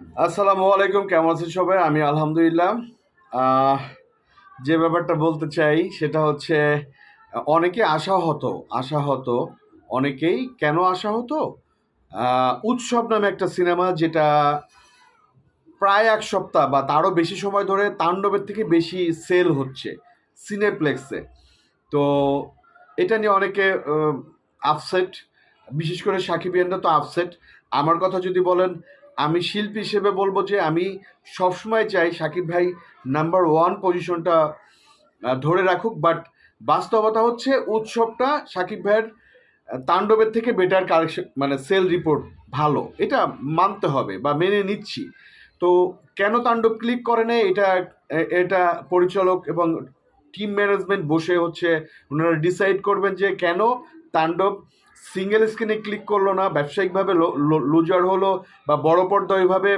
আসসালামু আলাইকুম, কেমন আছেন সবাই? আমি আলহামদুলিল্লাহ। যে ব্যাপারটা বলতে চাই, সেটা হচ্ছে, অনেকে আশা হতো আশা হতো অনেকেই কেন আশা হতো উৎসব নামে একটা সিনেমা যেটা প্রায় এক সপ্তাহ বা তারও বেশি সময় ধরে তাণ্ডবের থেকে বেশি সেল হচ্ছে, সিনেপ্লেক্সে। তো এটা নিয়ে অনেকে আপসেট বিশেষ করে সাকিবিয়ানরা তো আপসেট আমার কথা যদি বলেন আমি শিল্পী হিসেবে বলব যে আমি সবসময় চাই সাকিব ভাই নাম্বার ওয়ান পজিশনটা ধরে রাখুক। বাট বাস্তবতা হচ্ছে উৎসবটা সাকিব ভাইয়ের তাণ্ডবের থেকে বেটার কালেকশন মানে সেল রিপোর্ট ভালো। এটা মানতে হবে বা মেনে নিচ্ছি। তো কেন তাণ্ডব ক্লিক করে নেয় এটা এটা পরিচালক এবং টিম ম্যানেজমেন্ট বসে হচ্ছে, ওনারা ডিসাইড করবেন যে কেন তাণ্ডব সিঙ্গেল স্ক্রিনে ক্লিক করল না, ব্যবসায়িকভাবে লুজার হলো বা বড় পর্দা ওইভাবে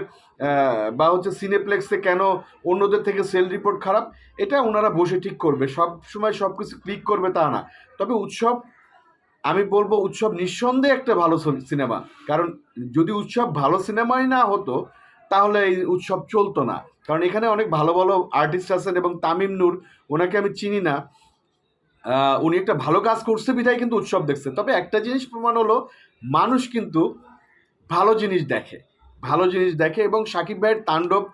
বা হচ্ছে সিনেপ্লেক্সে কেন অন্যদের থেকে সেল রিপোর্ট খারাপ, এটা ওনারা বসে ঠিক করবে। সব সময় সব কিছু ক্লিক করবে তা না। তবে উৎসব, আমি বলব উৎসব নিঃসন্দেহে একটা ভালো সিনেমা। কারণ যদি উৎসব ভালো সিনেমাই না হতো, তাহলে এই উৎসব চলতো না। কারণ এখানে অনেক ভালো ভালো আর্টিস্ট আছেন এবং তামিম নূর, ওনাকে আমি চিনি না। উনি একটা ভালো কাজ করছে, বিধায় কিন্তু উৎসব দেখছে। তবে একটা জিনিস প্রমাণ হলো, মানুষ কিন্তু ভালো জিনিস দেখে। ভালো জিনিস দেখে এবং সাকিব ভাইয়ের তাণ্ডব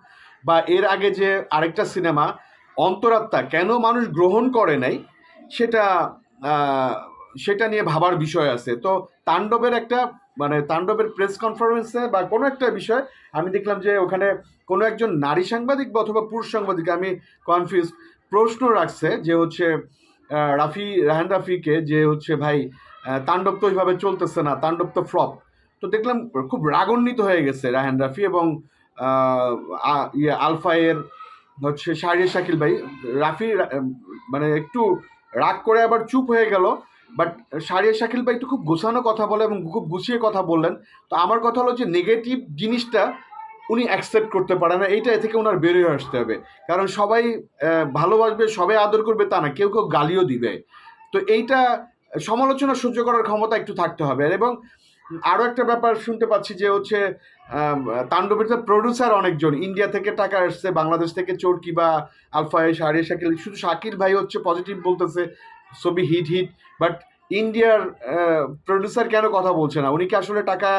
বা এর আগে যে আরেকটা সিনেমা, অন্তরাত্মা, কেন মানুষ গ্রহণ করে নাই, সেটা সেটা নিয়ে ভাবার বিষয় আছে। তো তাণ্ডবের একটা মানে তাণ্ডবের প্রেস কনফারেন্সে বা কোনো একটা বিষয়, আমি দেখলাম যে ওখানে কোনো একজন নারী সাংবাদিক বা অথবা পুরুষ সাংবাদিক, আমি কনফিউজ প্রশ্ন রাখছে যে হচ্ছে রাফি রাহান রাফিকে যে হচ্ছে ভাই তাণ্ডব তো ওইভাবে চলতেছে না, তাণ্ডব তো ফ্লপ। তো দেখলাম খুব রাগান্বিত হয়ে গেছে রাহান রাফি এবং ইয়ে আলফায়ের হচ্ছে শাহরিয়ার শাকিল ভাই। রাফি মানে একটু রাগ করে আবার চুপ হয়ে গেল বাট শাহরিয়ার শাকিল ভাই একটু খুব গুছানো কথা বলে এবং খুব গুছিয়ে কথা বললেন। তো আমার কথা হলো যে নেগেটিভ জিনিসটা উনি অ্যাকসেপ্ট করতে পারে না, এইটা থেকে ওনার বেরিয়ে আসতে হবে। কারণ সবাই ভালোবাসবে, সবাই আদর করবে তা না, কেউ কেউ গালিও দিবে। তো এইটা সমালোচনা সহ্য করার ক্ষমতা একটু থাকতে হবে। এবং আরও একটা ব্যাপার শুনতে পাচ্ছি যে হচ্ছে তাণ্ডবের প্রডিউসার অনেকজন ইন্ডিয়া থেকে টাকা আসছে বাংলাদেশ থেকে চোরকি বা আলফায় শাহরিয়া শাকিল শুধু শাকিল ভাই হচ্ছে পজিটিভ বলতেছে ছবি হিট হিট বাট ইন্ডিয়ার প্রডিউসার কেন কথা বলছে না? উনি কি আসলে টাকা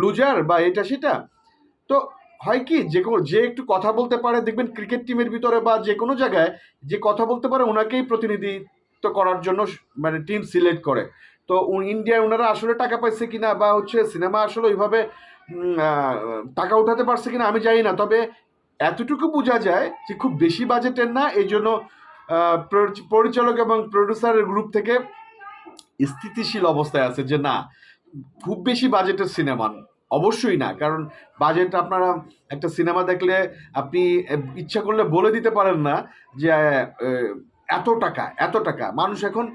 লুজার বা এটা সেটা? তো হয় কি? যে কোনো, যে একটু কথা বলতে পারে, দেখবেন ক্রিকেট টিমের ভিতরে বা যে কোনো জায়গায় যে কথা বলতে পারে ওনাকেই প্রতিনিধিত্ব করার জন্য মানে টিম সিলেক্ট করে। তো ইন্ডিয়ায় ওনারা আসলে টাকা পাইছে কিনা বা হচ্ছে সিনেমা আসলে ওইভাবে টাকা উঠাতে পারছে কিনা আমি জানি না। তবে এতটুকু বোঝা যায় যে খুব বেশি বাজেটের না, এই জন্য পরিচালক এবং প্রডিউসারের গ্রুপ থেকে স্থিতিশীল অবস্থায় আছে যে না, খুব বেশি বাজেটের সিনেমা অবশ্যই না, কারণ বাজেট আপনারা একটা সিনেমা দেখলে আপনি ইচ্ছা করলে বলে দিতে পারেন না যে এত টাকা এত টাকা। মানুষ এখন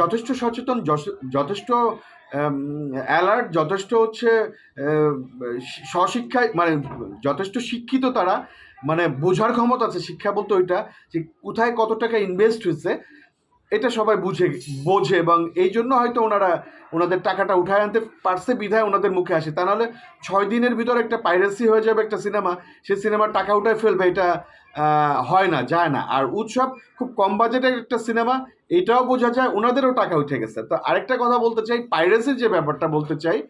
যথেষ্ট সচেতন যথেষ্ট অ্যালার্ট যথেষ্ট হচ্ছে স্বশিক্ষায় মানে যথেষ্ট শিক্ষিত তারা মানে বোঝার ক্ষমতা আছে শিক্ষা বলতে ওইটা যে কোথায় কত টাকা ইনভেস্ট হয়েছে এটা সবাই বুঝে, বোঝে এবং এই জন্য হয়তো ওনারা ওনাদের টাকাটা উঠায় আনতে পারছে, বিধায় ওনাদের মুখে আসে। তা নাহলে ছয় দিনের ভিতর একটা পাইরেসি হয়ে যাবে একটা সিনেমা সেই সিনেমার টাকা উঠায় ফেলবে, এটা হয় না, যায় না। আর উৎসব খুব কম বাজেটের একটা সিনেমা এটাও বোঝা যায় ওনাদেরও টাকা উঠে গেছে। তো আরেকটা কথা বলতে চাই পাইরেসির যে ব্যাপারটা বলতে চাই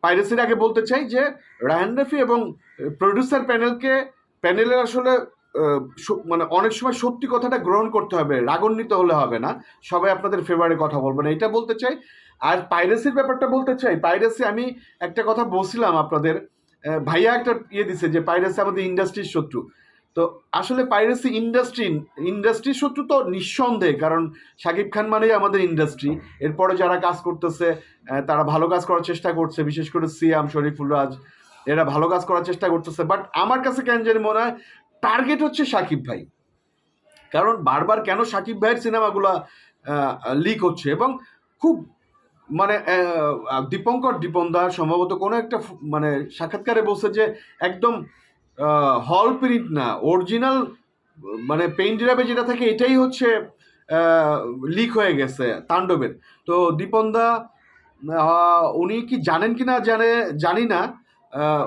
পাইরেসির আগে বলতে চাই যে, রায়ান রফি এবং প্রডিউসার প্যানেলকে প্যানেলের আসলে স- মানে অনেক সময় সত্যি কথাটা গ্রহণ করতে হবে, রাগান্বিত হলে হবে না। সবাই আপনাদের ফেভারে কথা বলবেন এটা বলতে চাই, আর পাইরেসির ব্যাপারটা বলতে চাই পাইরেসি আমি একটা কথা বলছিলাম আপনাদের। ভাইয়া একটা ইয়ে দিছে যে পাইরেসি আমাদের ইন্ডাস্ট্রির শত্রু। তো আসলে পাইরেসি ইন্ডাস্ট্রি ইন্ডাস্ট্রির শত্রু তো নিঃসন্দেহে, কারণ শাকিব খান মানেই আমাদের ইন্ডাস্ট্রি এরপরে যারা কাজ করতেছে তারা ভালো কাজ করার চেষ্টা করছে, বিশেষ করে সিয়াম, শরীফুল রাজ, এরা ভালো কাজ করার চেষ্টা করতেছে। বাট আমার কাছে কেন জানি মনে হয় টার্গেট হচ্ছে সাকিব ভাই। কারণ বারবার কেন সাকিব ভাইয়ের সিনেমাগুলা লিক হচ্ছে এবং খুব মানে দীপঙ্কর দীপনদার সম্ভবত কোনো একটা মানে সাক্ষাৎকারে বলছে যে একদম হল প্রিন্ট না অরিজিনাল মানে পেইন্ট ড্রাবে যেটা থাকে এটাই হচ্ছে লিক হয়ে গেছে তাণ্ডবের। তো দীপনদা উনি কি জানেন কি না জানে, জানি না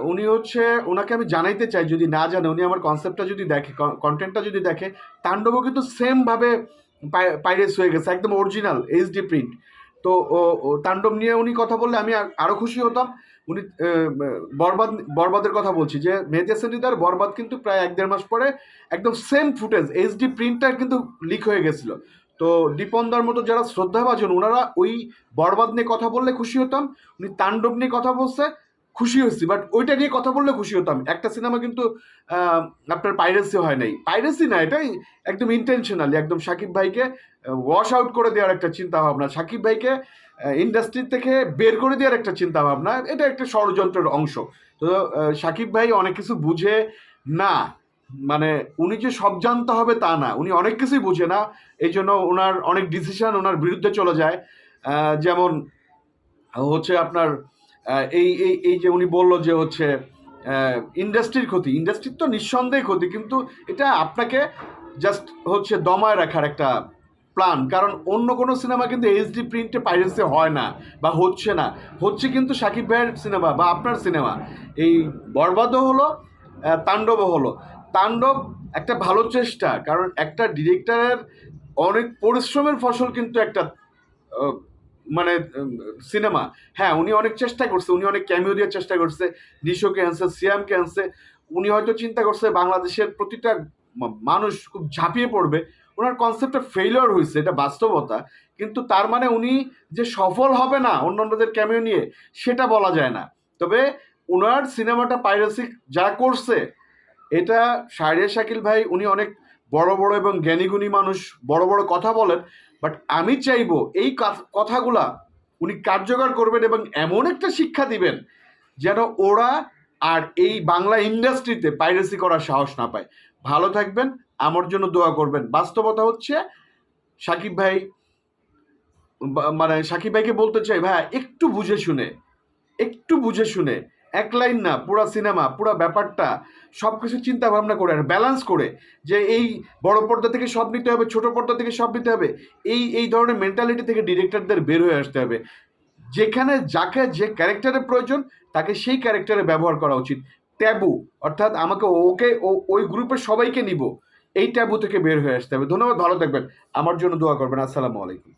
উনি হচ্ছে ওনাকে আমি জানাইতে চাই যদি না জানে, উনি আমার কনসেপ্টটা যদি দেখে কন্টেন্টটা যদি দেখে, তাণ্ডবও কিন্তু সেমভাবে পাইরেস হয়ে গেছে, একদম অরিজিনাল এইচডি প্রিন্ট তো ও- তাণ্ডব নিয়ে উনি কথা বললে আমি আরও খুশি হতাম। উনি বরবাদ, বরবাদের কথা বলছি যে, মেহেদি হাসান বরবাদ কিন্তু প্রায় এক দেড় মাস পরে একদম সেম ফুটেজ এইচডি প্রিন্টটা কিন্তু লিক হয়ে গেছিল। তো দীপনদার মতো যারা শ্রদ্ধাভাজন ওনারা ওই বরবাদ নিয়ে কথা বললে খুশি হতাম, উনি তাণ্ডব নিয়ে কথা বলছে খুশি হয়েছি বাট ওইটা নিয়ে কথা বললে খুশি হতাম। একটা সিনেমা কিন্তু আপনার পাইরেসি হয় নাই। পাইরেসি না, এটাই একদম ইন্টেনশনালি একদম সাকিব ভাইকে ওয়াশ আউট করে দেওয়ার একটা চিন্তা ভাবনা সাকিব ভাইকে ইন্ডাস্ট্রি থেকে বের করে দেওয়ার একটা চিন্তা ভাবনা এটা একটা ষড়যন্ত্রের অংশ। তো সাকিব ভাই অনেক কিছু বুঝে না মানে উনি যে সব জানতে হবে তা না। উনি অনেক কিছুই বুঝে না, এই জন্য ওনার অনেক ডিসিশন ওনার বিরুদ্ধে চলে যায়। যেমন হচ্ছে আপনার এই এই এই যে উনি বলল যে হচ্ছে ইন্ডাস্ট্রির ক্ষতি ইন্ডাস্ট্রির তো নিঃসন্দেহে ক্ষতি, কিন্তু এটা আপনাকে জাস্ট হচ্ছে দমায় রাখার একটা প্ল্যান কারণ অন্য কোনো সিনেমা কিন্তু এইচডি প্রিন্টে পাইরেসি হয় না, বা হচ্ছে না। হচ্ছে কিন্তু সাকিব ভাইয়ের সিনেমা বা আপনার সিনেমা এই বরবাদও হলো তাণ্ডবও হলো। তাণ্ডব একটা ভালো চেষ্টা, কারণ একটা ডিরেক্টরের অনেক পরিশ্রমের ফসল কিন্তু একটা মানে সিনেমা। হ্যাঁ উনি অনেক চেষ্টা করছে, উনি অনেক ক্যামিও দিয়ে চেষ্টা করছে, নিশোকে আনছে, সিয়ামকে আনছে। উনি হয়তো চিন্তা করছে বাংলাদেশের প্রতিটা মানুষ খুব ঝাঁপিয়ে পড়বে। ওনার কনসেপ্টটা ফেলিওর হয়েছে, এটা বাস্তবতা। কিন্তু তার মানে উনি যে সফল হবে না অন্যান্যদের ক্যামিও নিয়ে, সেটা বলা যায় না। তবে ওনার সিনেমাটা পাইরেসি যা করছে, এটা শাহরিয়া শাকিল ভাই, উনি অনেক বড় বড় এবং জ্ঞানীগুণী মানুষ, বড় বড় কথা বলেন। বাট আমি চাইব এই কাথ- কথাগুলা উনি কার্যকর করবেন এবং এমন একটা শিক্ষা দিবেন যেন ওরা আর এই বাংলা ইন্ডাস্ট্রিতে পাইরেসি করার সাহস না পায়। ভালো থাকবেন, আমার জন্য দোয়া করবেন। বাস্তবতা হচ্ছে, সাকিব ভাই মানে সাকিব ভাইকে বলতে চাই ভাই একটু বুঝে শুনে, একটু বুঝে শুনে এক লাইন না, পুরো সিনেমা, পুরো ব্যাপারটা সব কিছু চিন্তা ভাবনা করে আর ব্যালেন্স করে যে এই বড় পর্দা থেকে সব নিতে হবে, ছোট পর্দা থেকে সব নিতে হবে, এই এই ধরনের মেন্টালিটি থেকে ডিরেক্টরদের বের হয়ে আসতে হবে। যেখানে যাকে যে ক্যারেক্টারের প্রয়োজন, তাকে সেই ক্যারেক্টারে ব্যবহার করা উচিত। ট্যাবু অর্থাৎ আমাকে ওকে, ও- ওই গ্রুপের সবাইকে নিব, এই ট্যাবু থেকে বের হয়ে আসতে হবে। ধন্যবাদ, ভালো থাকবেন। আমার জন্য দোয়া করবেন। আসসালামু আলাইকুম।